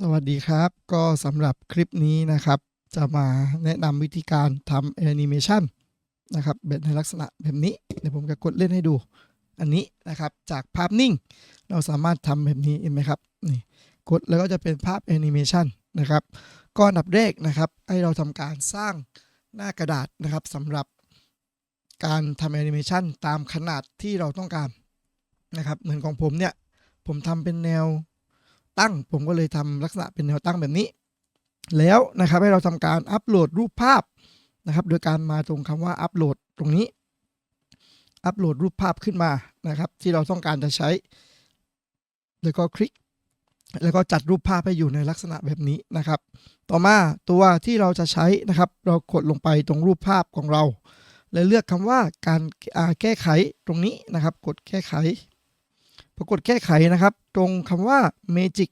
สวัสดีครับ ก็สำหรับคลิปนี้นะครับ จะมาแนะนำวิธีการทำแอนิเมชันนะครับแบบในลักษณะแบบนี้ เดี๋ยวผมจะกดเล่นให้ดู อันนี้นะครับจากภาพนิ่ง เราสามารถทำแบบนี้เห็นไหมครับนี่กดแล้วก็จะเป็นภาพแอนิเมชันนะครับก็อันดับแรกนะครับ ให้เราทำการสร้างหน้ากระดาษนะครับสำหรับการทำแอนิเมชันตามขนาดที่เราต้องการนะครับเหมือนของผมเนี่ยผมทำเป็นแนว ตั้ง ผมก็เลยทำลักษณะเป็นแนวตั้งแบบนี้ แล้วนะครับให้เราทำการอัปโหลดรูปภาพนะครับ โดยการมาตรงคำว่าอัปโหลดตรงนี้ อัปโหลดรูปภาพขึ้นมานะครับ ที่เราต้องการจะใช้ แล้วก็คลิก แล้วก็จัดรูปภาพให้อยู่ในลักษณะแบบนี้นะครับ ต่อมาตัวที่เราจะใช้นะครับ เรากดลงไปตรงรูปภาพของเราและเลือกคำว่าการแก้ไขตรงนี้นะครับ กดแก้ไข ปรากฏแก้ไขนะครับ ตรงคำว่า Magic